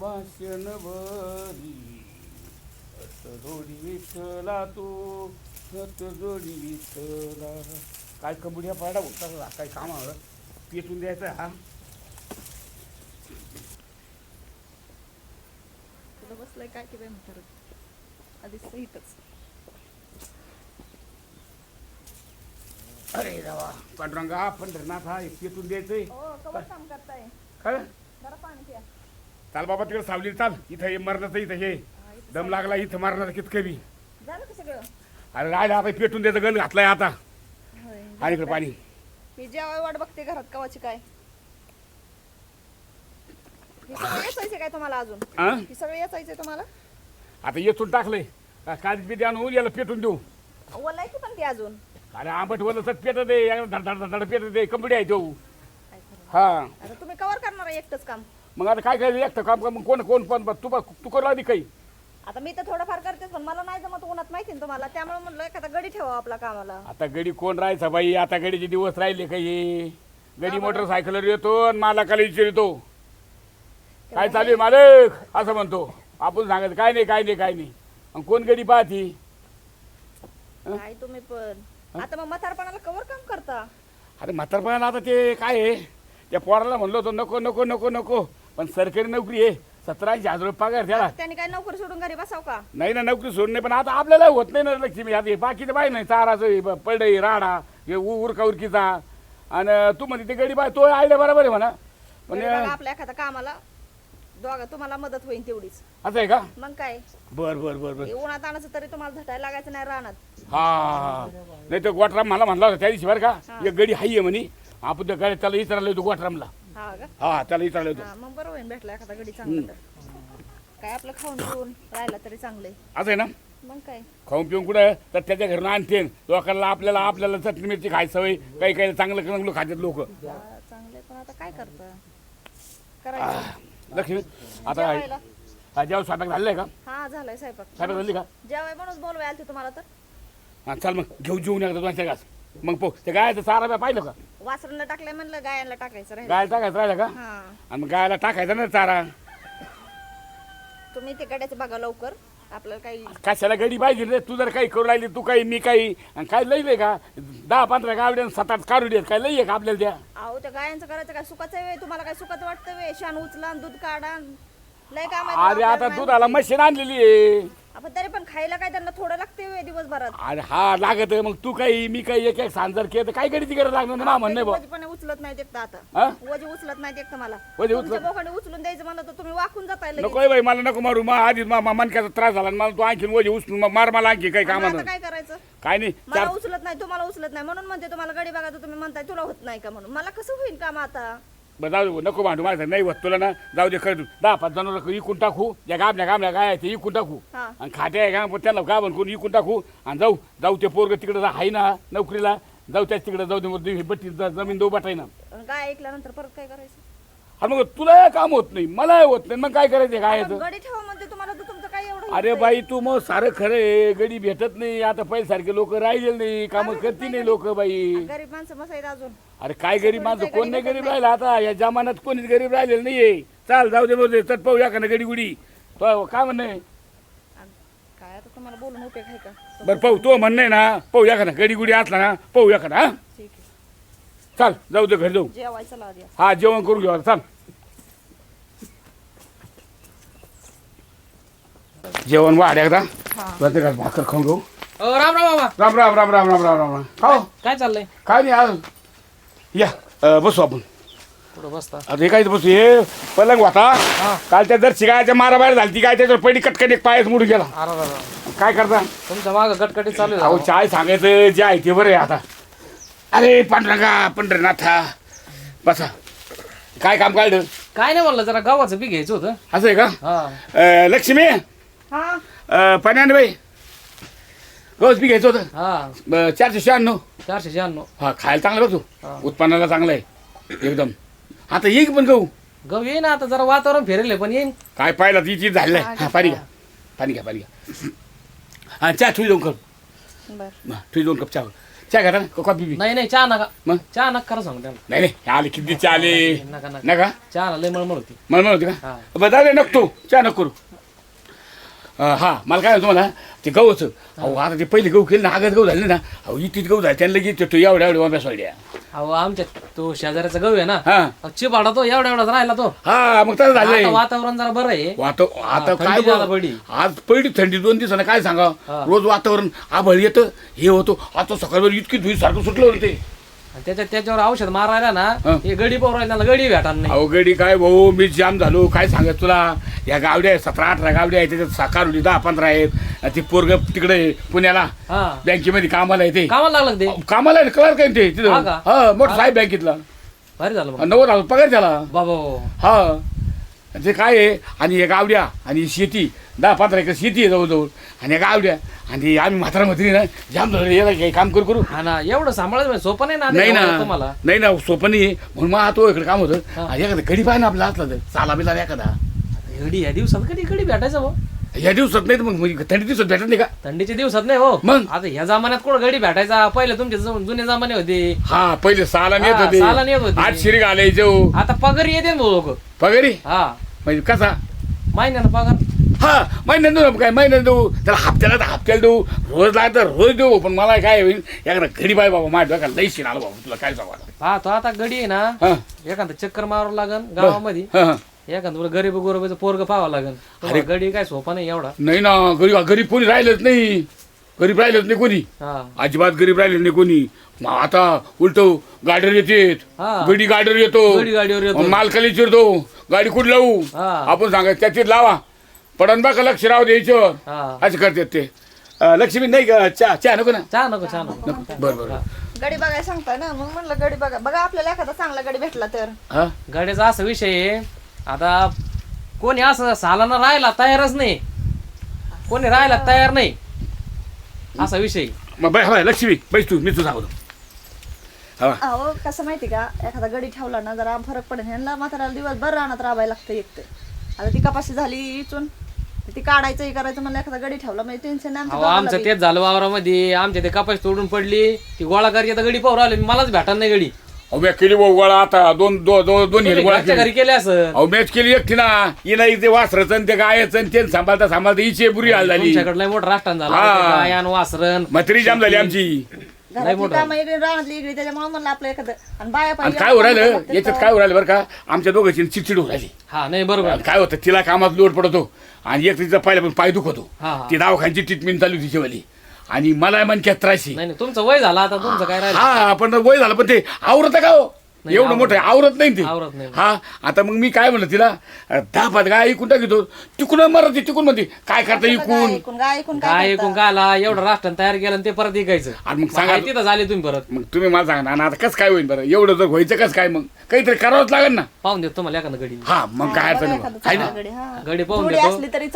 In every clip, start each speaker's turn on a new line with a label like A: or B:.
A: भाषण भरी हत जोडी विठ्ठला तू हत जोडी विठ्ठला. काय कबुड्या पाडा होता काय काम हवं पेटून द्यायचं हा?
B: तुला बसलाय काय की बाई म्हातारं आधी सहितच.
A: अरे देवा पांडुरंगा पंढरनाथ हा पेटून द्यायचंय.
B: हो कवर काम करताय?
A: काय?
B: जरा पाणी प्या.
A: चाल बाबा तिकडे सावली चाल. इथं हे मरणाचं इथं हे. दम लागला इथं मारणार कितकं बी.
B: झालं का सगळं.
A: अरे राहिला आता पेटून द्यायचं गण घातलाय आता.
B: होय.
A: आणि इकडे पाणी.
B: ही जेवाय वाट बघते घरात कवाची काय. हे सगळं याचायचं काय तुम्हाला अजून?
A: हा
B: हे सगळं याचायचंय तुम्हाला?
A: आता येचून टाकलंय. काळीच बी आणून याला पेटून देऊ.
B: ओलाय की पण ते अजून?
A: अरे आंबट वलं सट पेटत आहे धड धड धड पेटत आहे कंपनी आहे
B: काय खरं?
A: हा.
B: आता तुम्ही कवर करणार आहे एकटंच काम.
A: मग आता काय करायचं? एकटं काम का मग कोण कोण पण तू बघ, तू करू आधी काही.
B: आता मी तर थोडंफार करतेच पण मला नाही जमत उन्हात माहिती ना तुम्हाला. त्यामुळे म्हणलं एखादा गडी ठेवा आपला कामाला.
A: आता गडी कोण राहायचा बाई? आता गडीचे दिवस राहिले काही गडी मोटरसायकलवर येतो आणि मालकाला विचारतो. काय चालू आहे मालक? असं म्हणतो. आपण सांगायचं काय नाही काय नाही काय नाही. आणि कोण गडी पाहती?
B: काय तुम्ही पण. आता मग म्हातारपणाला कवर काम करता?
A: अरे म्हातारपणाला आता ते काय आहे? त्या पोराला म्हणलो होतो नको नको नको नको. पण सरकारी नोकरी आहे. सतरा हजार रुपये पगार त्याला
B: त्यांनी काय नोकरी सोडून घरी बसाव का?
A: नाही ना नोकरी सोड नाही पण आता आपल्याला होत नाही ना लक्ष्मी. आता हे बाकीचं बाय नाही चाराचं पडई राडा हे उ- उरका उरकीचा. आणि तू म्हणते ते गडी बाय तो आयडिया बरोबर आहे म्हणा. पण
B: बघा आपल्या एखाद्या कामाला दोघा तुम्हाला मदत होईल तेवढीच.
A: असं आहे का?
B: मग काय?
A: बर बर बर बर.
B: हे उन्हात आणायचं तरी तुम्हाला झटायला लागायचं नाही रानात.
A: हा. नाही तर गोटराम मला म्हणला होता त्या दिवशी बरं का. एक गडी हाई आहे म्हणे. आपण त्या गाड्यात त्याला विचारलं होतो गोटरामला
B: हा का?
A: हा त्याला विचारलं होतं
B: हा मग बरोबर आहे, भेटला एखादा गडी चांगला तर. काय आपलं खाऊन पिऊन राहिला तरी चांगलंय.
A: असं आहे ना?
B: मग काय?
A: खाऊन पिऊन कुठं? तर त्याच्या घरून आणते. लोकांना आपल्याला आपल्याला चटणी मिरची खायची सवय. काही काही चांगलं चांगलं खातात लोक.
B: हा, चांगलंय पण आता काय करता? करायचं.
A: लक्ष्मी आता
B: जेवायला?
A: हा, जेव्हा स्वयंपाक झालेला आहे का?
B: हा झालाय स्वयंपाक.
A: स्वयंपाक झाली का?
B: जेवाय म्हणूनच बोलवाय आलते तुम्हाला तर.
A: हा चाल मग घेऊ जेवून एकदा घास. मग पो ते गायचं चारा बी पाहिलं का?
B: वासरांना टाकलंय म्हणलं गायांना टाकायचं राहिलं.
A: गाय टाकायचं राहिलं का?
B: हा.
A: आणि मग गायला टाकायचं ना चारा.
B: तुम्ही ते गड्याचं बघा लवकर. आपल्याला काही
A: कशाला गडी पाहिजे रे? तू जर काही करू राहिली तू काही मी काही आणि काय लई लय का? दहा पंधरा गावड्या सात आठ काढू देत काय लई आहे का आपल्याला द्या
B: अहो त्या गायांचं करायचं काय सुखाचं वेळ तुम्हाला काय सुखाचं वाटतं वे? शान उचला आणि दूध काढा लय काम आहे
A: अरे आता
B: आपल्याला
A: दुधाला मशीन आणलेली आहे.
B: आपण तरी पण खायला काय त्यांना थोडं लागते दिवसभरात.
A: अरे हा लागत. मग तू काही मी काही एक एक सांजर केलं तर काय गडीची गरज लागणार ना म्हणणे बा.
B: वजी पण उचलत नाही एकटं आता. वजी उचलत नाही एकटं मला.
A: वजी
B: तुमच्या
A: उचलत-
B: बोकाने उचलून द्यायचं म्हणलं तर तुम्ही वाकून जाताय लगेच.
A: नको आहे बाई मला नको मारू. मग आधीच मा- मा- मणक्याचा त्रास झाला आणि मला तू आणखीन वजी उचलून मग मार मला आणखी काही
B: आता काय करायचं?
A: काय नाही
B: मला
A: चार
B: उचलत नाही तुम्हाला उचलत नाही. म्हणून म्हणते तुम्हाला गडी बघा तुम्ही म्हणताय तुला होत नाही का? म्हणून. मला कसं होईल काम आता?
A: बरं जाऊ दे, नको भांडू माझं नाही होत तुला ना जाऊ दे कर दहा पाच जण इकून टाकू या गाबल्या गाबल्या काय आहे ते इकून टाकू.
B: हा.
A: आणि खात्या आहे का त्याला गाबन करून इकून टाकू. आणि जाऊ जाऊ ते पोरग तिकडे आहे ना नोकरीला. जाऊ त्याच तिकडे जाऊ दे मग ही बट्टी ज- जमीन दो बटाय ना.
B: गाय ऐकल्यानंतर परत काय करायचं?
A: आणि मग तुला काम होत नाही मला होत नाही मग काय करायचं काय
B: आपण
A: याचं?
B: गडी ठेवा म्हणते तुम्हाला तर तुमचं काय एवढं
A: अरे? बाई तू मग सारं खरं आहे गडी भेटत नाही आता पहिल्यासारखे लोक राहिले नाही कामं करती नाही लोक बाई.
B: गरीब माणसं मसाईत अजून.
A: अरे काय गरीब माणसं?
B: कोणी
A: नाही
B: गरीब
A: राहिला आता? या जमान्यात कोणीच गरीब राहिलेलं नाहीये. चाल जाऊ दे चट पाहूया का ना गडी गुडी तो काय म्हणणं आहे?
B: काय आता तुम्हाला बोलून उपयोग आहे का?
A: बरं पाहू तो म्हणणं आहे ना का ना गडी गुडी असला ना पाहूया का ना हा?
B: ठीक आहे.
A: चाल जाऊ दे घरी जाऊ.
B: जेवायचं लाव द्या
A: हा जेवण करून घेऊ आता, चाल. जेवण वाढ एकदा.
B: हा.
A: प्रत्येकाला भाकर खाऊन घेऊ.
C: अ, राम राम बाबा.
A: राम राम राम राम राम राम राम. राम खाऊ
C: काय चाललंय?
A: काय नाही आज या अ, बसू आपण.
C: कुठं बसता?
A: आता हे काय बसू हे पलंग होता. काल त्या जर शिकायच्या माराबाहेर झाली ती काय त्याच्यावर पडी कटकट एक पायच मुडून गेला.
C: अरे.
A: काय करता?
C: तुमच्या माग गटकटी चालू आहे.
A: अहो. चाय सांगायचं जे आहे ते बरं आहे आता. अरे पांढरंगा पंढरनाथा. बसा. काय काम काढलं?
C: काय नाही म्हणलं जरा गावाचं बी घ्यायचं होतं.
A: असं आहे का?
C: हा.
A: अ, लक्ष्मी?
B: हा.
A: अ, पन्यान गवस बी घ्यायचं होतं.
C: हा.
A: चारशे शहाण्णव.
C: चारशे शहाण्णव.
A: हा खायला चांगलं बघतो
C: हा.
A: उत्पन्नाला चांगलं आहे एकदम. आता येईल पण गहू.
C: गव येईन आता जरा वातावरण फिरेल पण येईन.
A: काय पाहिलं ती चीज झालेलं आहे हा पाणी घ्या. पाणी घ्या पाणी घ्या. हा चहा ठुई जाऊन कर.
B: बर.
A: हा, ठुई जाऊन कप चहा. चहा घाला ना कॉफी बी?
C: नाही नाही चहा नका.
A: मग?
C: चहा नका करा सांगू त्यांना.
A: नाही नाही आले किती चहा आले?
C: नका नका.
A: नका?
C: चहा लय मळमळ होती.
A: मला म्हणत होती
C: हा.
A: का दादा नको तू. चहा नको करू. हा मला काय म्हणतो मला ते गहूचं अहो आता ते पहिले गहू केले ना आगत गहू झाले ना. अहो इतीत गहू झाले त्यांना लगेच तो एवढ्या एवढ्या वाब्या सोडल्या.
C: अहो आमच्या तो शेजाऱ्याचा गहू आहे ना
A: हा.
C: अहो, चिबाडा तो एवढा एवढाच राहिला तो.
A: हा मग तसं झालंय.
C: आता वातावरण जरा बरं आहे.
A: वाता आता
C: थंडी
A: काय?
C: पडली.
A: आज पहिली थंडी दोन दिवसानं काय सांगा
C: हा.
A: रोज वातावरण आभळ येतं हे होतं. आता सकाळवर इतकी धुई सारखं सुटलं होतं ते.
C: आणि त्याच्यात त्याच्यावर औषध मारायला. ना हे. गडी पोर राहिला गडी भेटार नाही.
A: अवघडी काय भाऊ? मी जाम झालो. काय सांगत तुला? या गावड्या आहेत सतरा अठरा गावड्या आहेत त्याच्यात साकार होती दहा पंधरा आहेत. आणि ती पोरग तिकडे आहे, पुण्याला
C: हा.
A: बँकेमध्ये कामाला आहे ते
C: कामाला लागलं ते?
A: कामाला आहे, कळलं काय ते तिथं.
C: हा का?
A: हा मोठं साहेब बँकेतला.
C: भारी झालं मग.
A: नव्वद हजार पगार झाला.
C: बाबा.
A: हा. ते काय आहे? आणि हे गावड्या आणि शेती. दहा पंधरा एकर शेती आहे जवळजवळ. आणि या गावड्या आणि आम्ही म्हातारा म्हातारी ना जाम झालं याला काही काम करू करू.
C: हा ना एवढं सांभाळायचं सोपं नाही ना
A: नाही ना.
C: तुम्हाला?
A: नाही ना सोपं नाही. म्हणून मग तो इकडे काम होतं.
C: हा.
A: आणि एखादं गडी पाहिजे ना आपला असला तर. चाला बिला एखादा.
C: गडी या दिवसात कधी गडी भेटायचं हो
A: या दिवसात नाही तर मग मग थंडी दिवसात भेटत नाही का?
C: थंडीच्या दिवसात नाही हो.
A: मग?
C: आता ह्या जमान्यात कोण गडी भेटायचा? पहिले तुमचे जुने जमाने होते.
A: हा पहिले
C: हा,
A: येत
C: सालानं येत
A: होते.
C: होते.
A: आठ शिरी घालायचो
C: आता पगार येते ना लोक.
A: पगारी?
C: हा.
A: म्हणजे कसा?
C: महिन्यानं पगार.
A: हा महिन्यात देऊ ना काय? महिन्यात देऊ. त्याला हप्त्याला तर हप्त्याला देऊ. रोज लागत तर रोज देऊ. पण मला काय होईल? एखादा घडी बाय बाबा माझ्या डोक्याला लई शिन आलं बाबा. तुला काय सांगा
C: पाहतो आता गडी आहे ना.
A: हा.
C: एखादं चक्कर मारावं लागन गावामध्ये.
A: हा, हा.
C: एखादं तुला गरीब गोरबाचं पोरग पाहावं लागन. तुम्हाला गडी काय सोपा नाही एवढा.
A: नाही ना गरीब गरीब कोणी राहिलंच नाही. गरीब राहिलंच नाही कोणी.
C: हा.
A: अजिबात गरीब राहिले नाही कोणी. मग आता उलट गाडीवर येतेत.
C: हा.
A: गडी गाडीवर येतो.
C: गडी गाडीवर येतो.
A: मालकाली चिरतो गाडी कुठं लावू?
C: हा.
A: आपण सांगा त्याच्यात लावा. पडन बा का लक्ष राहू द्यायचं
C: हा.
A: असं करतात ते. अं, लक्ष्मी नाही का चहा चहा नको ना?
C: चहा नको चहा नको.
A: बरं बरं.
B: गडी बघायला सांगताय ना मग म्हणलं गडी बघा. बघा आपल्याला एखादा चांगला गडी भेटला तर.
A: हा?
C: गाड्याचा असा विषय आहे आता कोणी असं सालानं राहायला तयारच नाही. कोणी राहायला तयार नाही. असा विषय.
A: मग बाय बाय लक्ष्मी बैस तू मी तुझा हा
B: अहो कसं माहिती का एखादा गडी ठेवला ना जरा फरक पडेल. ह्यांना म्हाताऱ्याला दिवसभर रानात राबायला लागतं एक तर आता ती कपाशी झाली इचून ती काढायचं हे करायचं म्हणलं एखादा गडी ठेवला म्हणजे टेन्शन नाही
C: अहो
B: आमच्या
C: आमचं तेच झालं वावरामध्ये. आमच्या ते कपास तोडून पडली. ती गोळा करायची आता गडी पाहू राहिली. मलाच भेटा नाही गडी.
A: अहो मी केली भाऊ गोळा आता. दोन दो- दो- दोन हिरे गोळा
C: घरच्या घरी केले. असं?
A: अहो मॅच केली एकटी ना. हिला इथे वासराचं आणि ते गायचं आणि ते सांभाळता सांभाळता हिची बुरी हाल झाली.
C: तुमच्याकडे लय मोठं राष्ट्रान झाला
A: हा.
C: गायन वासरण
A: म्हातारी जाम झाली आमची.
C: लय
B: घरातली
C: मोठं.
B: कामं इकडे रानातली इकडे त्याच्यामुळे म्हणलं आपलं एखादं. आणि बाया
A: आणि
B: पाहिजे
A: काय हो राहिलं? याच्यात काय हो राहिलं बरं का? आमच्या दोघांची चिडचिड हो राहिली.
C: हा नाही बरोबर.
A: काय होतं? तिला कामात लोड पडतो. आणि एक तिचा पहिला पण पाय दुखतो.
C: हा, हा.
A: ती दवाखान्याची ट्रीटमेंट चालू तिच्यावाली आणि मला मनक्यात त्रासी
C: नाही नाही तुमचं वय झालं आता तुमचं काय राहिलं?
A: हा पण वय झालं पण ते आवरत का हो?
C: नाही,
A: एवढं
C: आवरत
A: मोठं आहे, आवरत नाही ते.
C: आवरत नाही.
A: हा आता मग मी काय म्हणलं तिला दहा पाच गाय ऐकून टाकितो तिकून मरत तिकून म्हणते काय करता
B: ऐकून
C: काय
B: काय
C: ऐकून काय आला एवढं राष्ट्रान तयार केलं आणि ते परत ऐकायचं
A: आणि मग सांगा
C: तिथं झाले तुम्ही परत.
A: मग तुम्ही मला सांगा ना आता कसं काय होईल बरं? एवढं जर व्हायचं कसं काय मग? काहीतरी करावंच लागेल ना.
C: पाहून देतो तुम्हाला एखादं गडी
A: हा मग काय अडचण नाही. आहे ना?
B: गडी, हा.
C: गडी पाहून
B: जोडी
C: देतो.
B: असली तरी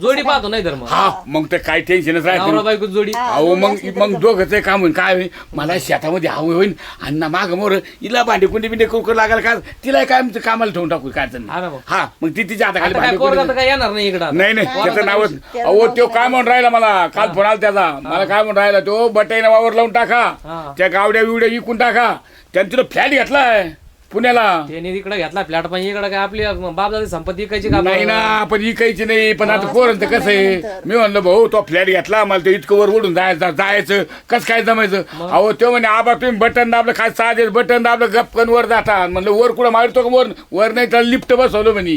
C: जोडी पाहतो नाही तर मग.
A: हा मग ते काय टेन्शनच
C: नवरा
A: राहते
C: बायको जोडी.
B: हा,
A: अहो मग मग. दोघंच काम होईल काय होईल मला शेतामध्ये हवं होईल आणि ना माग मोर हिला भांडे कुंडी बिंडे कुकर लागायला काय? तिला काय आमचं कामाला ठेवून टाकू काय अडचण
C: हा ना
A: नाही.
C: भाऊ.
A: हा मग ती तिच्या
C: आता काय पोरगा तर काय येणार नाही इकडं.
A: नाही नाही त्याचं नाव अहो तो
B: काय
A: म्हणून राहिला मला. काल फोन आला त्याचा. मला काय म्हणून राहिला तो. बटाईने वावर लावून टाका.
C: हा.
A: त्या गावड्या बिवड्या विकून टाका. त्याने तिला फ्लॅट घेतलाय. पुण्याला.
C: त्याने इकडे घेतला फ्लॅट पण इकडे काय आपली बापदादी संपत्ती इकायची का
A: नाही ना पण इकायची नाही पण आता पोरांचं कसं आहे. मी म्हणलं भाऊ तो फ्लॅट घेतला मला ते इतकं वर उडून जायचं जायचं. कसं काय जमायचं? अहो तो म्हणे आबा तुम्ही बटन दाबलं काय साधे बटन दाबलं गपकन वर जाता. म्हणलं वर कुठं मारतो का वर? वर नाही तर लिफ्ट बसवलं म्हणे.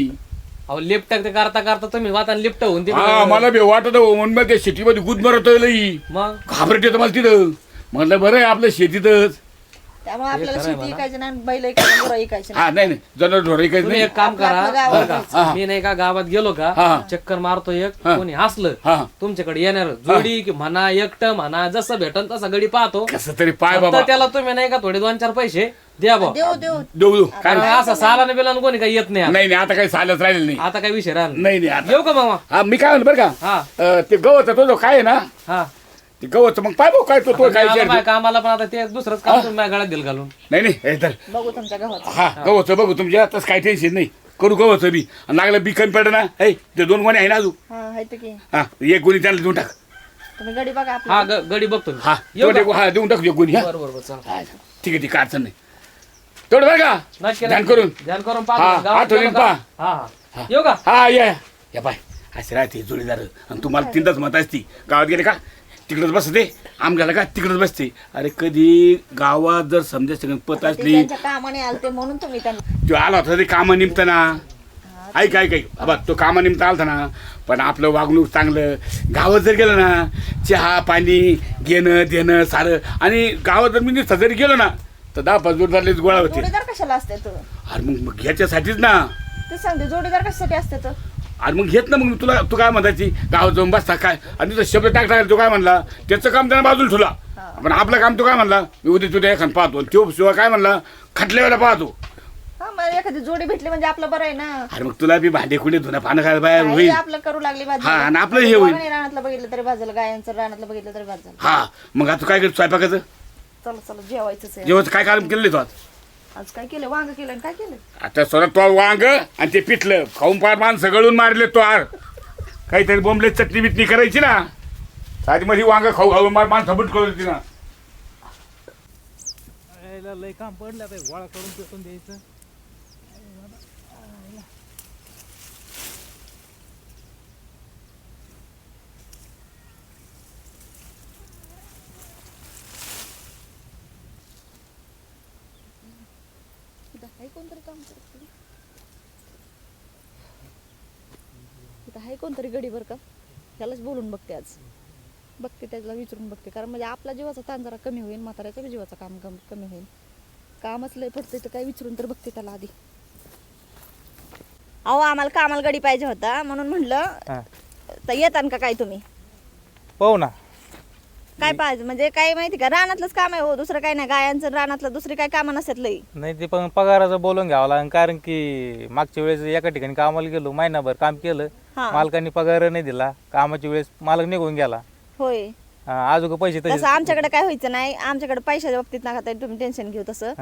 C: अहो लिफ्ट ते करता करता तुम्ही वाता लिफ्ट होऊन
A: हा मला बी वाटत हो, म्हणून मग त्या शेतीमध्ये गुद मरत लई.
C: मग?
A: घाबरट येतं मला तिथं. म्हणलं बरं आहे आपलं शेतीतच.
B: त्यामुळे आपल्याला
C: खरं आहे
B: शेती ऐकायची नाही बैल ऐकायची ऐकायची नाही.
A: हा नाही नाही. जनावर ढोर काही
C: तुम्ही
A: नाही.
C: एक काम करा.
B: आपलं गाव
C: बरं का?
A: हा.
C: मी नाही का गावात गेलो
A: हा.
C: का चक्कर मारतो एक
A: हा.
C: कोणी हसलं
A: हा.
C: तुमच्याकडे येणार जोडी की म्हणा एकटं म्हणा जसं भेटन तसं गडी पाहतो.
A: कसं तरी पाय
C: फक्त
A: बाबा.
C: त्याला तुम्ही नाही का थोडे दोन चार पैसे द्या बा
B: देऊ देऊ.
A: देऊ देऊ. काय?
C: कारण असं सालाने बिलाने कोणी काही येत नाही आता.
A: नाही नाही आता काही चालत राहिलेलं नाही.
C: आता काय विषय राहिला
A: नाही. नाही आता.
C: येऊ का मामा?
A: हा मी काय म्हणतो बरं का?
C: हा.
A: अं, ते गवत तो जो काय आहे ना
C: हा.
A: ते गवत मग पाय भाऊ काय तो तो काय
C: आला बाय कामाला पण आता ते दुसरंच काम तुम्ही माझ्या गळ्यात दिल घालून.
A: नाही नाही हे तर
B: बघू तुमच्या गावात.
A: हा गवत बघू तुमच्या तसं काही टेन्शन नाही. करू गवत बी. आणि लागलं बी कमी पडलं ना हे ते दोन गोणे आहे ना अजून.
B: हा की.
A: हा एक गोणी त्यांना देऊन टाक.
B: तुम्ही गडी बघा आपला.
C: हा ग- गडी बघतो मी.
A: हा
C: येऊ
A: तेवढे
C: का?
A: हा देऊन टाकू गुन्हे हा.
C: बरं बरं
A: हा, ठीक आहे ठीक आहे अडचण नाही. तेवढं बरं का? ध्यान. करून.
C: ध्यान करून
A: हा,
C: पाहा गावात
A: आठवणीने
C: गेलो का?
A: पहा.
C: हा हा. येऊ का?
A: हा या. या. या बाय. असे राहते जोडीदार आणि तुम्हाला तीनदाच मत असती. गावात गेले का? तिकडच बसते आमच्याला का तिकडच बसते. अरे कधी गावात जर समजा सगळं पत
B: ते
A: असली
B: त्यांच्या कामाने आलते म्हणून तुम्ही त्यांना
A: तो आला होता ते कामानिमित्त ना ऐक ऐक ऐक. बाबा तो कामानिमित्त आलता ना. पण आपलं वागणूक चांगलं. गावात जर गेलं ना चहा पाणी घेणं देणं सारं. आणि गावात जर मी नुसतं जरी गेलो ना तर दहा पाच जोडदारलेच गोळा होते.
B: जोडीदार कशाला असते तर
A: अरे मग मग ह्याच्यासाठीच ना.
B: ते सांगते जोडीदार कशासाठी असते तर
A: अरे मग घेत ना मग तुला तू काय म्हणतायची गावात जाऊन बसता काय? आणि तुझा शब्द टाक टाक तो काय म्हणला? त्याचं काम त्यानं बाजूला ठेवला. पण आपलं काम तो काय म्हणला? मी उद्या तुझ्या एखाद पाहतो. आणि तो शिवाय काय म्हणला? खटल्यावेळेला पाहतो.
B: हा मग एखादी जोडी भेटली म्हणजे आपलं बरं आहे ना.
A: अरे मग तुला बी भांडे कुठे धुणं पानं खायला बाहेर होईल.
B: आपलं करू लागली भाजी.
A: हा, आणि आपलं हे होईल.
B: रानातलं बघितलं तरी भाजलं गायांचं रानातलं बघितलं तरी भाजलं.
A: हा मग आता काय करतो? स्वयंपाकाचं?
B: चला चला जेवायचंच आहे.
A: जेव्हा काय काम केलं तू आज?
B: आज काय केलं? वांग केलं आणि काय केलं?
A: आता स्वतः तो वांग आणि ते पिठलं खाऊन पार माणसं गळून मारले तो आर. काहीतरी बोंबले चटणी बिटणी करायची ना? आधी मध्ये वांग खाऊ खाऊ मार माणसं बुट करून ना.
D: यायला लय काम पडलं गोळा करून पेटून द्यायचं
B: इथं आहे कोणतरी काम करत इथं आहे कोणतरी गडी बरं का? त्यालाच बोलून बघते आज. बघते त्याला विचारून बघते. कारण म्हणजे आपला जीवाचा ताण जरा कमी होईल म्हाताऱ्याच्या बी जीवाचं काम कम कमी होईल. कामच लय पडते तर काय विचारून तर बघते त्याला आधी. अहो आम्हाला कामाला गडी पाहिजे होता म्हणून म्हणलं तर येतान का काय तुम्ही?
D: पाहू ना.
B: काय पाहिजे? म्हणजे काय माहिती का? रानातलंच काम आहे हो दुसरं काय नाही. गायांचं रानातलं दुसरी काय कामं नसतात लई.
D: नाही ते पण पगाराचं बोलून घ्यावं लागेल. कारण की मागच्या वेळेस एका ठिकाणी कामाला गेलो महिनाभर काम केलं.
B: हा.
D: मालकाने पगार नाही दिला. कामाच्या वेळेस मालक निघून गेला.
B: होय.
D: अजून पैसे तसे
B: तसं आमच्याकडे काय व्हायचं नाही. आमच्याकडे पैशाच्या बाबतीत नका ताई तुम्ही टेन्शन घेऊ तसं.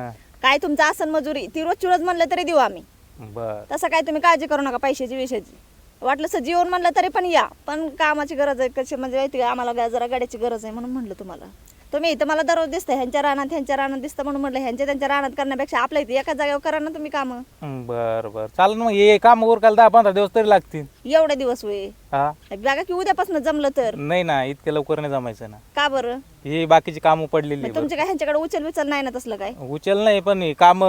B: काय तुमचं आसन मजुरी ती रोजची रोज म्हणलं तरी देऊ आम्ही.
D: बर.
B: तसं काय तुम्ही काळजी करू नका पैशाची विषयाची वाटलं असं जीवन म्हणलं तरी पण या. पण कामाची गरज आहे कशी म्हणजे माहिती का आम्हाला जरा गाड्याची गरज आहे म्हणून म्हणलं तुम्हाला. तुम्ही इथं मला दररोज दिसतं ह्यांच्या रानात ह्यांच्या रानात दिसतं म्हणून म्हटलं ह्यांच्या त्यांच्या रानात करण्यापेक्षा आपल्या इथे एका जागेवर करा ना तुम्ही कामं.
D: बर बर. चालेल मग हे काम उरकायला दहा पंधरा दिवस तरी लागतील.
B: एवढे दिवस होय.
D: हा?
B: बघा की उद्यापासून जमलं तर?
D: नाही ना इतक्या लवकर नाही जमायचं ना.
B: का बरं?
D: हे बाकीची कामं पडलेली
B: मग तुमच्या काय ह्यांच्याकडे उचल विचल नाही ना तसलं काय?
D: उचल नाही पण काम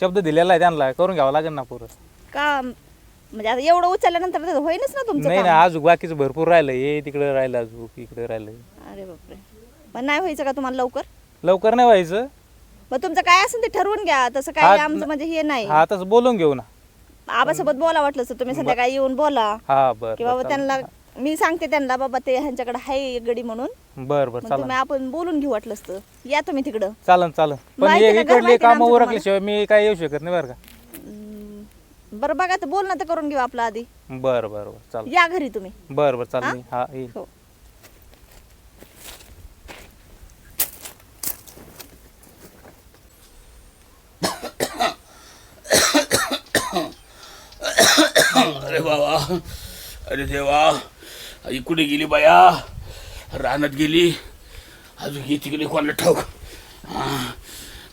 D: शब्द दिलेला आहे त्यांना करून घ्यावं लागेल ना पुरं.
B: का म्हणजे आता एवढं उचलल्यानंतर तर होईनच ना तुमचं
D: नाही
B: काम.
D: ना अजून बाकीचं भरपूर राहिलं हे तिकडे राहिलं अजून इकडे राहिलं
B: अरे बापरे. पण नाही व्हायचं का तुम्हाला लवकर?
D: लवकर नाही व्हायचं.
B: मग तुमचं काय असेल ते ठरवून घ्या. तसं काय
D: हा,
B: आमचं म्हणजे हे नाही.
D: हा तसं बोलून घेऊ ना.
B: आबासोबत बोला वाटलं तर तुम्ही संध्याकाळी येऊन बोला.
D: हा बर
B: की बाबा त्यांना मी सांगते त्यांना बाबा ते ह्यांच्याकडे आहे गडी म्हणून.
D: बर बर
B: मग
D: चालन
B: तुम्ही आपण बोलून घेऊ वाटलंच तर या तुम्ही तिकडं.
D: चालन चालन पण
B: माहिती
D: हे
B: ना, घर
D: इकडले
B: माहिती ना
D: काम
B: आमचं
D: उरकल्याशिवाय मी काय येऊ शकत नाही बरं का.
B: बरं बघा तर बोल ना तर करून घेऊ आपलं आधी.
D: बर बर बर चालेल.
B: या घरी तुम्ही.
D: बर बर
B: हा?
D: चालेल मी हा येईल.
B: हो.
A: अरे बाबा अरे देवा आई कुठे गेली बाया? रानात गेली. अजून ही तिकडे कोणाला ठाऊक हा,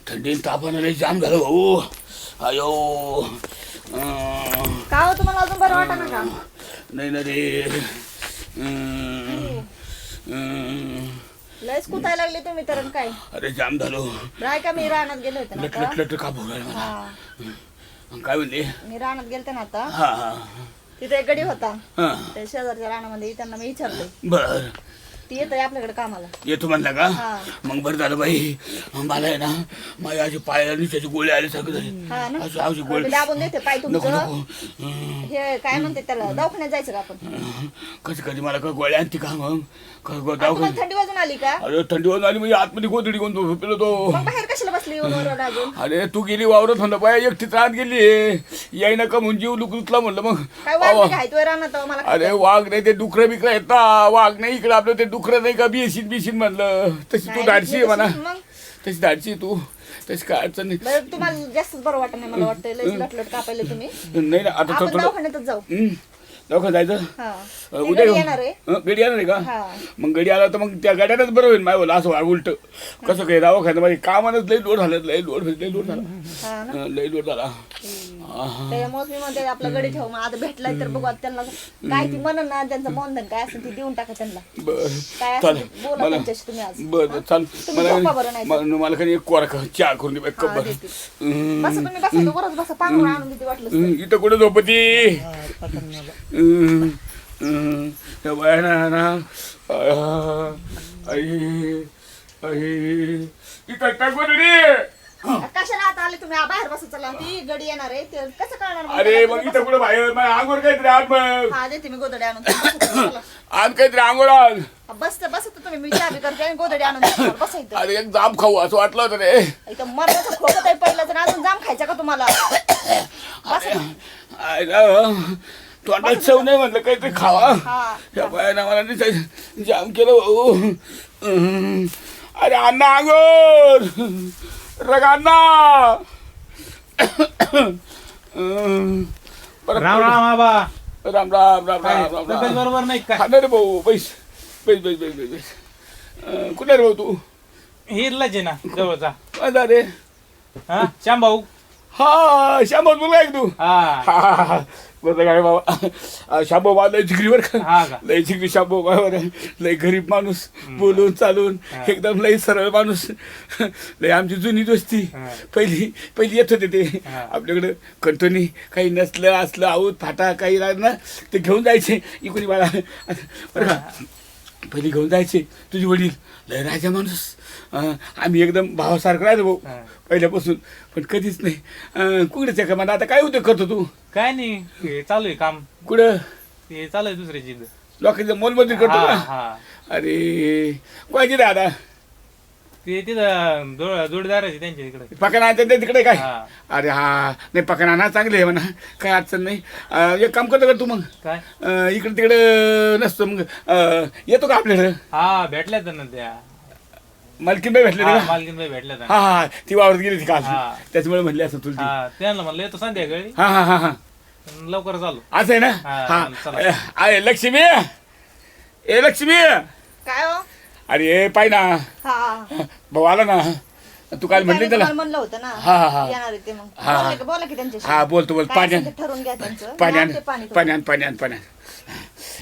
A: थंडीन तापानं लई जाम झालं भाऊ. अयो
B: का हो तुम्हाला अजून बरं वाटा ना का?
A: नाही ना रे.
B: लयच कुतायला लागले तुम्ही तर आणि काय?
A: अरे जाम झालो.
B: राय का मी रानात गेले होते ना
A: लट
B: आता?
A: लट लट का भोगायला मला?
B: हा.
A: काय म्हणले?
B: मी रानात गेलते ना आता.
A: हा हा.
B: तिथे एक गडी होता.
A: हा.
B: त्या शेजारच्या रानामध्ये त्यांना मी विचारले
A: बर.
B: ती येत आपल्याकडे कामाला.
A: येतो म्हणला का. मग बरं झालं बाई. मला आहे ना माझ्या अशी पायाला निशाची गोळी आल्यासारखं झाली.
B: हा ना?
A: अशी औषधी गोळी
B: मी दाबून देते पाय
A: नको
B: तुमचं.
A: नको हं,
B: काय म्हणते त्याला? दवाखान्यात जायचं का आपण.
A: कधी कधी मला गोळ्या आणते का मग? काय गो-
B: तुम्हाला
A: दवाखान्यात
B: थंडी वाजून आली का?
A: अरे थंडी होऊन आली म्हणजे आतमध्ये गोदडी झोपेलो तो
B: मग बाहेर कशाला बसली अजून?
A: अरे तू गेली वावरत म्हणलं बाय एकटीच राहत गेली याय नका म्हणून जीव लुकलुतला म्हणलं मग.
B: काय काय तू मला
A: अरे वाघ नाही ते डुकरं बिकरं येतात वाघ नाही इकडे आपलं ते डुकरं नाही का बिशीन बिशीन म्हणलं. तशी तू
B: नाही,
A: धाडशी आहे म्हणा.
B: मग?
A: तशी धाडशी आहे तू. तशी काय अडचण नाही.
B: बरं तुम्हाला जास्तच बरं वाटत नाही मला वाटतं लय लटलट कापायला तुम्ही.
A: नाही ना आता
B: आपण
A: थोडं
B: दवाखान्यातच जाऊ.
A: हं. लवकर जायचं?
B: हा.
A: अ, उद्या
B: घरी येणार आहे.
A: हं, गडी येणार आहे का?
B: हा.
A: मग गडी आला तर मग त्या गाड्यानंच बरं होईल. माय बोला असं उलट. कसं काय? राव खायचं माझी कामानच लई लोड झालं लई लोड लई लोड झाला.
B: हा ना?
A: लई लोड झाला. हा.
B: त्याच्यामुळे मी म्हणते आपला गडी ठेव मग आता भेटलाय तर बघू आता त्यांना काय ती म्हणून ना त्यांचं काय असेल ते देऊन टाका त्यांना.
A: बरं.
B: काय
A: चालेल.
B: असेल ते बोला
A: मला
B: त्यांच्याशी तुम्ही आज.
A: बरं चाल
B: तुम्ही झोपा बरं नाही तर.
A: मला मला काही एक कोरा चहा करून दे बाई, कप
B: हा,
A: बरं
B: देते.
A: हं.
B: बसा तुम्ही बसा दोघंच बसा पांघरून आणून देते वाटलं
A: हं, इथं कुठं झोपती?
B: कशाला आता आले तुम्ही? बाहेर बसा चला. ती गडी येणार आहे. ते कसं कळणार मग?
A: अरे मग इथं कुठं बाहेर? मग अंगोर काहीतरी आण मग.
B: बसा. हा देते मी गोदडी आणून. चला.
A: आण काहीतरी अंगोर आण.
B: हा, बस बस तुम्ही. मी करते आणि गोदडी आणून देते बसा इथं.
A: अरे एक जाम खाऊ असं वाटलं होतं रे.
B: इथं मरणाचं खोकत आहे पहिलं तर अजून जाम खायचा का तुम्हाला? बसा.
A: आय ना, तोंडात चव नाही म्हणलं काहीतरी खावा.
B: हा.
A: या बाया मला जाम केलं भाऊ. अरे अण्णा अंगोर रग अण्णा. परत
D: राम राम आबा.
A: राम राम राम राम राम.
D: तब्येत
A: राम
D: बरोबर नाही काय
A: रे भाऊ बैस बैस बैस बैस बैस बैस. अं, कुठे रे भाऊ तू?
D: हिरलाच आहे ना जवळचा
A: माझा रे
D: हा श्याम भाऊ
A: हा श्यामभाऊ मुलगा आहे का तू?
D: हा.
A: हा, हा, हा. बरं काय बाबा शांबो बा लय जिगरीवर
D: हा का
A: लय जिगरी शांबो बाबर लय गरीब माणूस बोलून चालून. एकदम लय सरळ माणूस लय आमची जुनी दोस्ती
D: हा.
A: पहिली पहिली येत होते ते
D: हा.
A: आपल्याकडं कंटोनी काही नसलं असलं आऊत फाटा काही राहिलं ना ते घेऊन जायचे इकडे बाळा बरं का पहिली घेऊन जायचे तुझे वडील लय राजा माणूस अं, आम्ही एकदम भावासारखं राहिलो भाऊ
D: हा.
A: पहिल्यापासून पण कधीच नाही. अं, कुठेच आहे का मला आता काय उद्योग करतो तू?
D: काय नाही हे चालू आहे काम.
A: कुठं?
D: ते चालू आहे दुसऱ्या जिल्ह
A: लोकांचं मोलमजुरी करतो
D: हा
A: का?
D: हा
A: अरे कोणाची दादा
D: ते तिथं जोड- जोडीदार आहे त्यांच्या इकडे.
A: तिकडे काय?
D: हा.
A: अरे हा. नाही पकना ना चांगले आहे म्हणा. काय अडचण नाही. अं, एक काम करतो का तू मग?
D: काय?
A: अं, इकडे तिकडे नसतो मग. अं, येतो का आपल्याकडे?
D: हा भेटल्या तर ना त्या.
A: मालकीनबाई भेटले
D: हा,
A: का?
D: मालकीनबाई भेटल्या तर
A: हा हा ती वावरत गेली ती काल.
D: हा.
A: त्याच्यामुळे म्हणली असं तुला ती.
D: हा त्यांना म्हणलं येतो संध्याकाळी.
A: हा हा हा हा.
D: पण लवकर चालू.
A: असं आहे ना?
D: हा,
A: हा.
D: चला.
A: अरे लक्ष्मी! ए लक्ष्मी!
B: काय हो?
A: अरे पाय ना.
B: हा.
A: भाऊ आला ना. तू काल म्हणली त्याला
B: तुम्हाला म्हणलं होतं ना.
A: हा, हा, हा.
B: येणार आहे ते मग.
A: हा, हा.
B: बोला की- बोला की त्यांच्याशी.
A: हा बोलतो बोल
B: काय
A: पाण्यान
B: असेल ते ठरवून घ्या त्यांचं.
A: पाण्यान
B: मी आणते पाणी
A: पाण्यान पाण्यान पाण्यान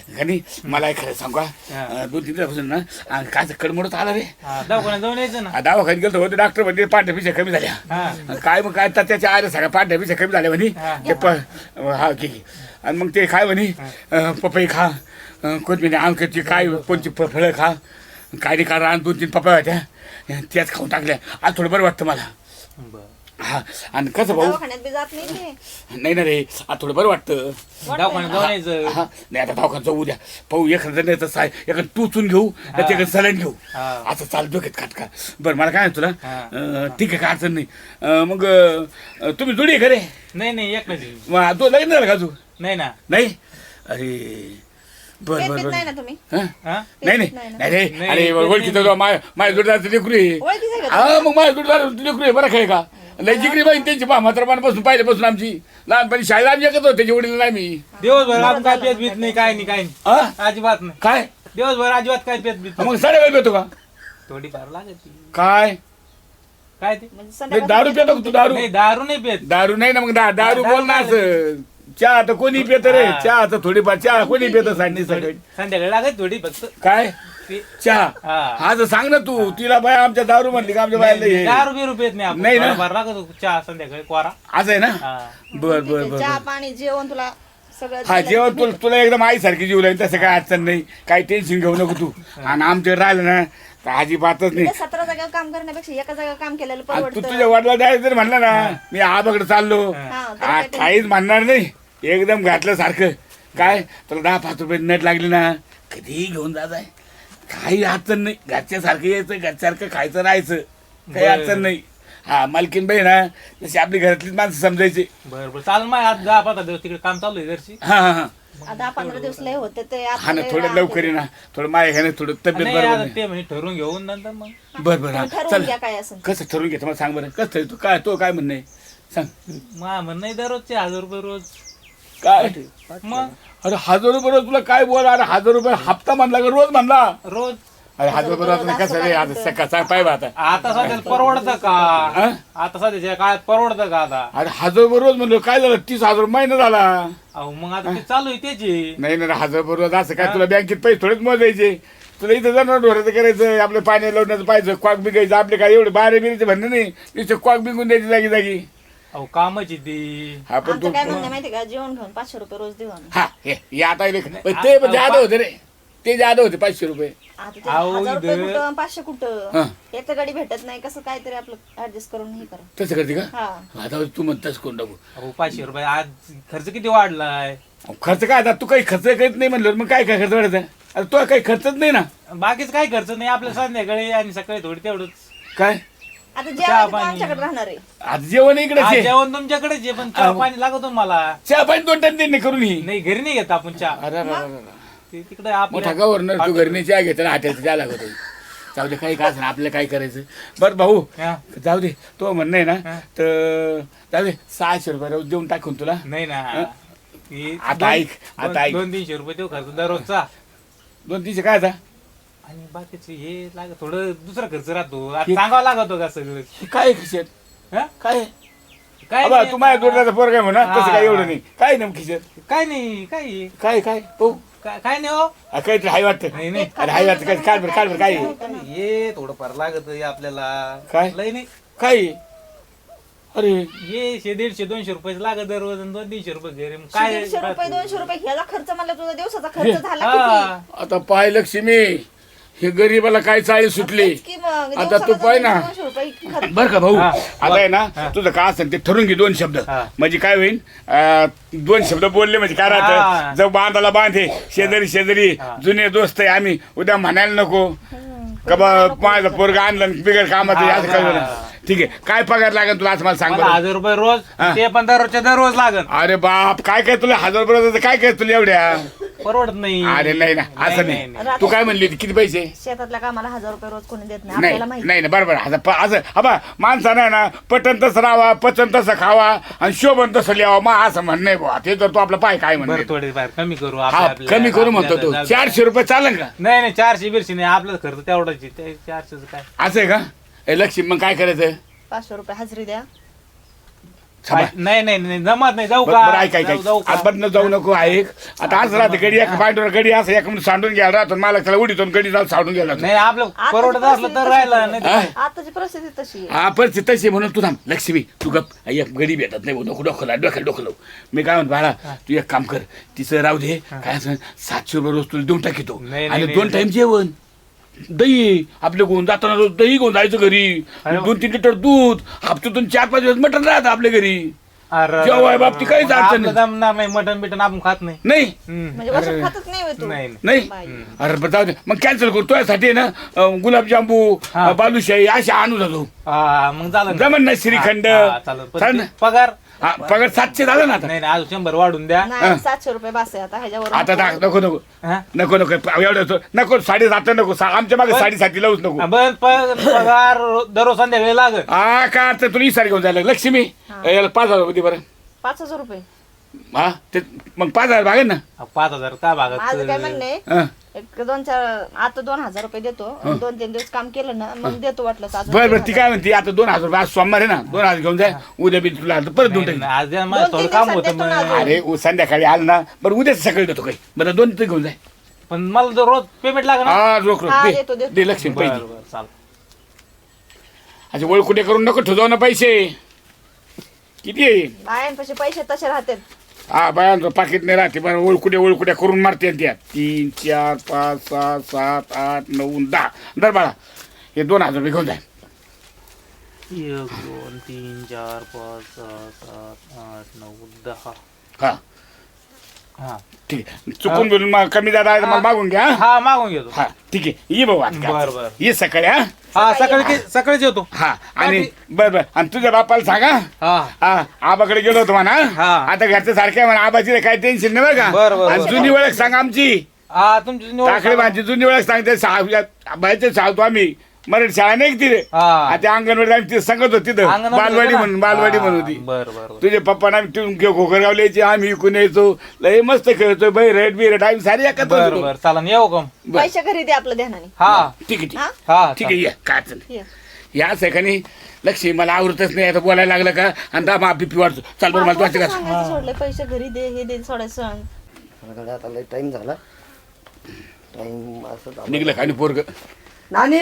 A: आणि मला एक खरं सांगू
D: हा.
A: दोन तीन दिवसापासून ना अं, काय कडमडत आला रे.
D: हा दवाखान्यात जाऊन यायचं ना.
A: आ, दवाखान्यात गेलो होते डॉक्टर म्हणजे पांढऱ्या पिशा कमी झाल्या.
D: हा.
A: काय मग काय त्याच्या आले सगळ्या पांढऱ्या पिशा कमी झाल्या म्हणे.
D: हा.
A: ते प हा की की. आणि मग ते काय म्हणे अं, पपई खा अं, कोणती आंकची काय कोणती फ- फळं खा. काय नाही कारण आणि दोन तीन पपया होत्या. त्याच खाऊन टाकल्या. आज थोडं बरं वाटतं मला.
D: बरं.
A: हा आणि कसं भाऊ?
B: दवाखान्यात बी जात नाही ते.
A: नाही ना रे आज थोडं बरं वाटतं.
D: दवाखान्यात जाऊन यायचं
A: हा नाही आता जाऊ उद्या पाहू एखादं नाही तर साय एखादं टुचून घेऊ नाही ते सलाईन घेऊ.
D: हा.
A: असं चाल डोक्यात खाट का बरं मला काय म्हणतो तुला
D: हा.
A: अं, ठीक आहे काय अडचण नाही. अं, मग अं, तुम्ही जोडी आहे खरे
D: नाही नाही एकच आहे.
A: मग तो लग्न झालं का तू
D: नाही ना.
A: नाही? अरे बर
B: पेत
A: बर बर.
B: नाही ना तुम्ही?
A: हा?
D: हा?
A: नाही नाही.
B: नाही.
A: नाही रे
D: नाही,
A: अरे
D: नाही, नाही.
A: माय माझ्या जोडीदारचं लेकरू आहे.
B: ओळखीचं आहे का
A: हा मग माझ्या जोडीदार लेकरू आहे बरं काय का? लय जिगरी बाई त्यांची पा म्हातारपणापासून पहिल्यापासून आमची. लहानपणी शाळेला आम्ही एकच होते त्याच्या वडील नाही मी.
D: दिवसभर आपण काय पेत बीत नाही काय नाही काय नाही.
A: हा?
D: अजिबात नाही.
A: काय?
D: दिवसभर अजिबात काय पेत बीत नाही.
A: मग साडे वेळ येतो का?
D: थोडी फार लागत
A: काय?
B: म्हणजे
D: काय ते?
A: नाही,
B: संध्याकाळी
A: दारू पितो का तू? दारू?
D: नाही दारू नाही पेत.
A: दारू नाही ना मग दा- दारू
D: दारू
A: बोल ना
D: नाही.
A: असं. चहा तर कोणी पित रे?
D: हा.
A: चहा तर थोडीफार चहा कोणी पित सांगली सगळी
D: संध्याकाळी लागत थोडी फक्त.
A: काय? चहा.
D: हा.
A: तर सांग ना तू. तिला बाय आमच्या दारू म्हणली का आमच्या बायला हे.
D: दारू बिरू पेत नाही आपण
A: नाही ना.
D: लागत चहा संध्याकाळी कोरा.
A: असं आहे ना?
D: हा.
A: बर बर बर
B: चहा. पाणी जेवण तुला सगळं
A: हा
B: दिलंय.
A: जेव्हा तुला तुला एकदम आईसारखी जीव लागेल तसं काय अडचण नाही. काही टेन्शन घेऊ नको तू. आणि आमच्या राहिलं ना तर अजिबातच नाही.
B: इथे सतरा जागा काम करण्यापेक्षा एका जागा काम केलेलं
A: आणि तू
B: परवडतं.
A: तुझ्या वडिला जायचं जर म्हणलं ना मी आबाकडे चाललो.
B: हा, तर
A: हा,
B: काय
A: काहीच म्हणणार नाही. एकदम घातलं सारखं काय? तुला दहा पाच रुपये नट लागली ना कधीही घेऊन जायचं काही अडचण नाही. घरच्या सारखं यायचं घरच्यासारखं खायचं राहायचं. काही
D: बरं.
A: अडचण नाही. हा मालकीन बाई ना जशी आपली घरातलीच माणसं समजायची.
D: बरं बरं. चालेल मग आज दहा पंधरा दिवस तिकडे काम चालू आहे घरची
A: हा हा हा.
B: पंधरा दिवस लय होते ते
A: हा ना थोडं लवकर ये ना. थोडं माय घ्या ना थोडं तब्येत
D: नाही
A: बरोबर
D: आता
A: नाही.
D: ते म्हणजे ठरवून घेऊन नंतर मग.
A: बर बर हा.
B: ठरवून
A: चल.
B: घ्या काय असं
A: कसं ठरवून घेतो मला सांग बरं. कसं ठरवू? तू काय तो काय म्हणणं आहे? सांग.
D: मा म्हण नाही दररोजचे हजार रुपये रोज.
A: काय?
D: मग?
A: अरे हजार रुपये रोज तुला काय बोल? अरे हजार रुपये हप्ता म्हणला का रोज म्हणला?
D: रोज.
A: अरे हजार रुपये रोज कसं रे? आता सकाळचा पाय बा आता?
D: आता सध्या परवडतं का?
A: हा?
D: आता सध्याच्या काळात परवडतं का आता?
A: अरे हजार रुपये रोज म्हणलो काय झालं? तीस हजार रुपये महिना झाला.
D: अहो मग आता ते चालू आहे त्याची.
A: नाही ना रे, हजार रुपये रोज असं काय? तुला बँकेत पैसे थोडेच मोजायचे. तुला इथं जाणार ढोराचं करायचं आपलं पाणी लावण्याचं पाहिजे क्वाक बिकायचं आपले काय एवढे बारे बिरीचे म्हणणं नाही. नुसतं क्वाक बिकून द्यायची जागी जागी
D: अहो कामाची ती.
A: हा पण तू
B: आमचं काय म्हणणं माहिती का? जेवण घेऊन पाचशे रुपये रोज देऊ आम्ही.
A: हा हे हे आता इले- पण ते पण जादा होते रे. ते जादा होते पाचशे रुपये.
B: आता ते
D: अहो,
B: हजार रुपये
D: इथं-
B: कुठं पाचशे
A: हा.
B: कुठं एक तर गाडी भेटत नाही कसं काहीतरी आपलं ऍडजस्ट करून हे करा.
A: तसं करते का?
B: हा.
A: आता तू म्हणतास कोण टाकू
D: अहो पाचशे रुपये आज खर्च किती वाढलाय?
A: अहो, खर्च काय आता? तू काही खर्च करीत नाही म्हणलं मग काय काय खर्च वाढायचा? आता तो काही खर्चच नाही ना?
D: बाकीच काय खर्च नाही आपल्या संध्याकाळी आणि सकाळी थोडी तेवढंच.
A: काय?
B: आता
D: चहा
B: जेवण
D: पाणी.
B: आमच्याकडे राहणार आहे
A: आता जेवण इकडेच
D: आज
A: आहे
D: जेवण तुमच्याकडेच आहे पण चहा पाणी लागतो मला
A: चहा पाणी दोन टाइम त्यांनी करून ही
D: नाही घरी नाही घेत आपण चहा
A: अरे अरे, अरे, अरे.
D: ते तिकडे
A: मोठा
D: आपल्या
A: गव्हर्नर तू घरने चहा घेताना हाट्याचं चहा लागत होती. जाऊ दे काही काय असं आपल्याला काय करायचं बरं भाऊ
D: हा.
A: जाऊ दे तो म्हणणं आहे
D: हा.
A: ना तर जाऊ दे सहाशे रुपये रोज देऊन टाकून तुला
D: नाही ना
A: आता
D: दोन-
A: ऐक, आता
D: दोन-
A: ऐक.
D: दोन तीनशे रुपये देऊ खर्च दररोजचा
A: दोन तीनशे काय आता
D: आणि बाकीचे हे लाग थोडं दुसरा खर्च राहतो. आता सांगावं लागतो का सगळं?
A: हे काय खिशात?
D: हा?
A: काय
D: काय
A: अबा
D: नाही,
A: तू माझ्या जोडण्याचा पोर काय म्हणा तसं काय
D: हा.
A: एवढं नाही. काय नाही खिशात?
D: काय नाही काय?
A: काय काय? हो
D: काय काय नाही हो.
A: काहीतरी हाय वाटतं.
D: नाही नाही.
A: अरे हाय वाटतं. काय काय बरं काय बरं काय
D: हे थोडं फार लागत आपल्याला.
A: काय?
D: लय नाही.
A: काय अरे.
D: हे शे दीडशे दोनशे रुपये लागत दररोज आणि दोन तीनशे रुपये घरी मग काय
B: दीडशे रुपये? दोनशे रुपये खर्च मला तुझा दिवसाचा खर्च झाला किती?
D: हा.
A: आता पाय लक्ष्मी. हे गरीबाला काय चाळी सुटली
B: तेच की मग,
A: आता तू पाय ना.
B: दोनशे रुपये खर्च.
A: बर का भाऊ
D: हा.
A: आता आहे ना. तुझं काय असेल ते ठरून घे दोन शब्द
D: हा.
A: म्हणजे काय होईल अं, दोन शब्द बोलले म्हणजे काय
D: हा.
A: राहतं जर बांधाला बांधे शेजारी शेजारी. जुने दोस्त आहे आम्ही उद्या म्हणायला नको का बा माझं पोरगा आणलं आणि बिगर कामाचं असं काय. झालं? ठीक आहे. काय पगार लागेल तुला असं मला सांग
D: मला
A: बरं.
D: हजार रुपये रोज
A: हा.
D: ते पण दररोजच्या दररोज लागत
A: अरे बाप काय काय तुला हजार रुपये काय काय तुला एवढ्या?
D: परवडत नाही.
A: अरे नाही ना असं
D: नाही,
A: नाही. तू काय म्हणली होती? किती पैसे?
B: शेतातल्या कामाला हजार रुपये रोज कोणी देत नाही
A: नाही
B: आपल्याला माहिती.
A: नाही नाही, बरोबर. असं प- असं हबा माणसानं आहे ना पटन तसं राहावा पचन तसं खावा आणि शोभन तसं लिहावा. मग असं म्हणणं आहे बुवा. ते तर तू आपला पाय काय
D: बरं
A: म्हणतो
D: थोडे फार कमी करू.
A: हा
D: आपल्या-
A: कमी करू म्हणतो
D: आपल्याला
A: तू.
D: जाऊ-
A: चारशे रुपये चालेल का?
D: नाही नाही चारशे बिरशे नाही. आपलं खर्च तेवढाच आहे. ते चारशेच काय?
A: असं आहे का? ए लक्ष्मी मग काय करायचं
B: पाचशे रुपये हजरी द्या.
A: थांबा.
D: नाही नाही नाही जमत नाही जाऊ
A: बरं ऐक ऐक
D: जाऊ- का?
A: नको ऐक. आता असं राहते गडी एक पांढरा गडी असं एक म्हणून सांडून घ्यायला राहतो मला त्याला उडीतो गडी जाऊन सांडून राहतो.
D: नाही आपलं परवडत असलं तर
B: तशी
D: राहिलं नाही तर
A: हा?
D: काय.
B: आताची परिस्थिती तशी आहे.
A: हा परिस्थिती तशी आहे म्हणून तू थांब. लक्ष्मी तू गप. एक गडी भेटत नाही नको डोकं लाव, डोक्याला डोकं लावू. मी काय म्हणतो बाळा तू एक काम कर. तिचं राहू दे. काय असं सातशे रुपये रोज तुला देऊन टाकितो
D: नाही,
A: आणि
D: नाही,
A: दोन
D: नाही.
A: टाइम जेवण. दही आपले घेऊन जाताना रोज दही घेऊन जायचं घरी
D: अरे.
A: दोन तीन लिटर दूध हप्त्यातून चार पाच दिवस मटण राहतं आपल्या घरी
D: अरे,
A: जेवाय बाबती काहीच अडचण
D: आपलं
A: नाही.
D: जमणार नाही मटन बिटन आपण खात नाही
A: नाही
D: हम्म.
B: म्हणजे वर्षात खातच नाही होय तू
D: नाही नाही.
A: नाही
B: बाई.
A: अरे बरं जाऊ दे मग कॅन्सल करू तुझ्यासाठी ना अं, गुलाबजांबू
D: हा.
A: अं, बालुशाही अशा आणू जातो
D: हा, मग झालं ना.
A: जमन ना श्रीखंड
D: हा, हा, चालेल. पण
A: चालेल
D: ते
A: ना?
D: पगार
A: हा, पगार सातशे झालं ना आता.
D: नाही नाही अजून शंभर वाढून द्या.
B: नाही सातशे रुपये बास आहे आता ह्याच्यावर
A: आता दा- नको नको.
D: हा?
A: नको नको. एवढं नको साडेसात नको. सा- आमच्या मागे साडेसाती लावूच नको.
D: बरं, प- पगार रो- दररोज संध्याकाळी लागत
A: हा का तर तुला इसारी घेऊन जायला लक्ष्मी याला पाच हजार होती बरं.
B: पाच हजार रुपये.
A: हा ते मग पाच हजार भागेल ना?
D: पाच हजार
B: माझं काय
D: भागत
B: म्हणणं
A: हा.
B: एक दोन चार आता दोन हजार रुपये देतो. दोन तीन दिवस काम केलं ना मग देतो वाटलं तर अजून
A: बरं
B: तीन
A: बरं ती. काय म्हणते आता दोन हजार रुपये आज सोमवार आहे ना दोन हजार घेऊन जाय उद्या बी तुला परत देऊन
D: नाही,
A: टाक.
D: नाही, आज द्या, मला
B: दोन
D: थोडं
B: तीन
D: काम
B: दिवसात
D: होतं
B: देतो ना
D: मग.
B: अजून.
A: अरे उ- संध्याकाळी आलं ना बरं उद्याच सकाळी देतो काही. बरं दोन तर घेऊन जाय.
D: पण मला जर रोज पेमेंट लागणार
A: हा रोख रोख
B: हा,
A: दे.
B: देतो.
A: दे लक्ष्मी
D: बरं
A: पैसे.
D: बरं
A: ओळखुटे करून नको ठेवू ना पैसे. किती आहे?
B: बायांपाशी पैसे तसे राहतात.
A: हा बायांचं पाकिट नाही राहते बरं ओळखुट्या ओळखुट्या करून मारते त्या तीन चार पाच सहा सात आठ नऊ दहा. दर बाळा हे दोन हजार रुपये घेऊन जाय.
D: एक दोन तीन चार पाच सहा सात आठ नऊ दहा.
A: हा.
D: हा.
A: ठीक आहे. चुकून बोलून मग कमी जादा आहे तर मला मागून घ्या. हा?
D: हा मागून घेतो.
A: हा. ठीक आहे. ये भाऊ.
D: बरं.
A: ये सकाळी हा.
D: हा सकाळी कि- सकाळीच येतो.
A: हा. आणि बर बर. आणि तुझ्या बापाला सांगा.
D: हा.
A: हा. आबाकडे गेलो होतो म्हणा.
D: हा.
A: आता घरचं सारखं म्हणा आबाची काही टेन्शन नाही बरं
D: बरं,
A: का?
D: बरं,
A: आणि
D: बरं.
A: जुनी ओळख सांग आमची.
D: हा तुमची निवड
A: टाकडे माझी जुनी ओळख सांगते. बायचे सांगतो आम्ही. मराठी शाळा नाही का तिथे
D: हा.
A: आ, त्या अंगणवाडी आम्ही तिथे सांगत होतो तिथं बालवाडी
D: होतं ना?
A: म्हणून बालवाडी म्हणून होती
D: बर बर बर.
A: तुझे पप्पा ना तिथून खोकरगावला यायचे आम्ही इकून यायचो लय मस्त खेळतोय बैरट बिरट आम्ही सारी एकत्र
D: बर
A: होतो.
D: बर चला न येऊ का
A: बर.
B: पैसे घरी द्या आपलं ध्यानाने
D: हा
A: ठीक आहे ठीक
B: हा?
A: आहे.
D: हा
A: ठीक आहे या काय अडचण नाही.
B: ये.
A: या सेकानी लक्ष्मी मला आवडतच नाही आता बोलायला लागलं का आणि दामा बीपी वाढतो चाल बरं मला का
B: सांगायचं सोडलं पैसे घरी दे हे दे
E: माझ्याकडे आता लय टाइम झाला टाइम असं.
A: निघलं खाली पोरग
E: नानी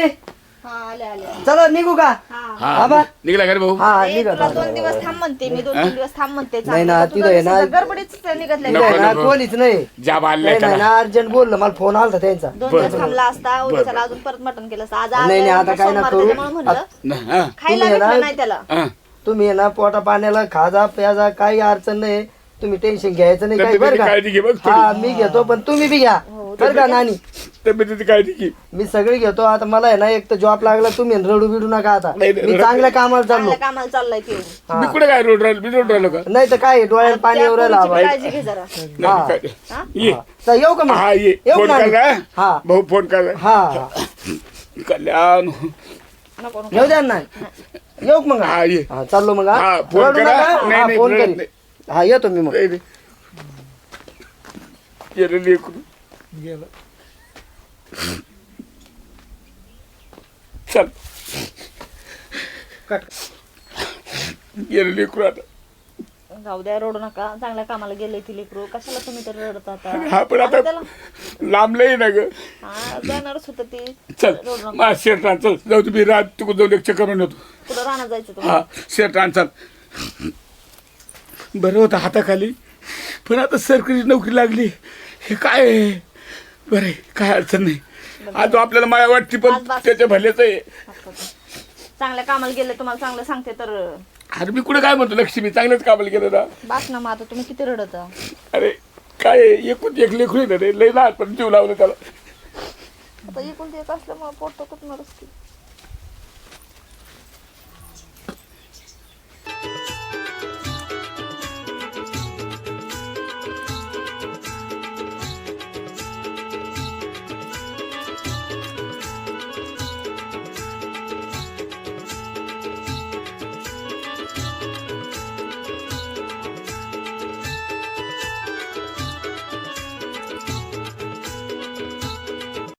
E: चला निघू का?
B: हा.
A: निघला का रे भाऊ?
E: हा
B: ए,
E: निघा
B: तुला दोन दिवस थांब म्हणते मी दोन तीन दिवस थांब म्हणते.
E: नाही ना,
B: चांगलं.
E: तिथं आहे ना-
B: तुझं गडबडीच निघतलंय?
A: नको,
E: नाही ना
A: नको.
E: कोणीच नाही.
A: जा बालल्या
E: नाही नाही
A: त्याला.
E: ना अर्जंट बोललं मला फोन आलता त्यांचा.
B: दोन दिवस थांबला असता अजून परत मटण केलं असतं. आज आज
E: नाही, नाही, आता काय
B: सोमवार
E: नको.
B: त्याच्यामुळे म्हणलं
A: न, हा,
B: खायला
E: तुम्ही
B: नाही त्याला.
A: हा.
E: तुम्ही आहे ना पोटा पाण्याला खाजा प्याजा काही अडचण नाही. तुम्ही टेन्शन घ्यायचं नाही काही बरं
A: काळजी घे बघ
E: का हा मी घेतो पण तुम्ही बी घ्या. बरं का नानी?
A: तब्येतीची काळजी घे.
E: मी सगळी घेतो आता मला आहे ना एक तर जॉब लागला तुम्ही रडू बिडू नका आता.
A: नाही, नाही,
E: मी चांगल्या कामाला चाललो.
B: चांगल्या कामाला चाललाय ते.
A: मी कुठे काय रोड राहिलो? मी रोड राहिलो का?
E: नाही तर काय डोळ्यात पाणी
B: त्या
E: येऊ राहिलं
B: पोरीची
E: आम्हाला.
B: काळजी घे जरा.
A: नाही, काय नाही.
B: हा?
A: ये
E: येऊ का मग?
A: हा ये.
E: येऊ
A: फोन
E: का
A: कर
E: नानी?
A: ना
E: हा.
A: भाऊ फोन कर.
E: हा. हा.
A: कल्याण.
B: नको नको.
E: येऊ द्या ना. येऊ का मग?
A: हा ये.
E: हा चाललो मग हा?
A: हा, फोन
E: रडू
A: करा.
E: नका.
A: नाही,
E: हा,
A: नाही,
E: फोन
A: रडत
E: करीन
A: नाही.
E: हा येतो मी मग.
A: नाही. गेलं लेकरू गेलं. चल. गेलं लेकरू आता.
B: जाऊ द्या रडू नका. चांगल्या कामाला गेले ती लेकरू. कशाला तुम्ही तर रडत आता?
A: हा पण
B: आता
A: आता
B: त्याला
A: लांबलंय ना ग.
B: हा जाणारच होतं ती.
A: चल
B: रडू नका.
A: मा चल जाऊ तुम्ही रात तू जाऊ लेक्चर करून येतो.
B: कुठं राहणार जायचं तुम्हाला
A: हा आण चल. बरं होतं हाताखाली. पण आता सरकारी नोकरी लागली. हे काय आहे? बरं आहे, काय अडचण नाही. आज आपल्याला माया वाटते पण. त्याच्या भल्याच आहे.
B: चांगल्या कामाला गेले तुम्हाला चांगलं सांगते तर
A: अरे मी कुठे काय म्हणतो लक्ष्मी चांगलंच कामाला गेलं ना.
B: बास ना मग आता तुम्ही किती रडत.
A: अरे काय आहे, एकूण एक लेखू रे लय लहान पण जीव लावलं त्याला.
B: आता एकूण ते एक असल्यामुळे पोट की.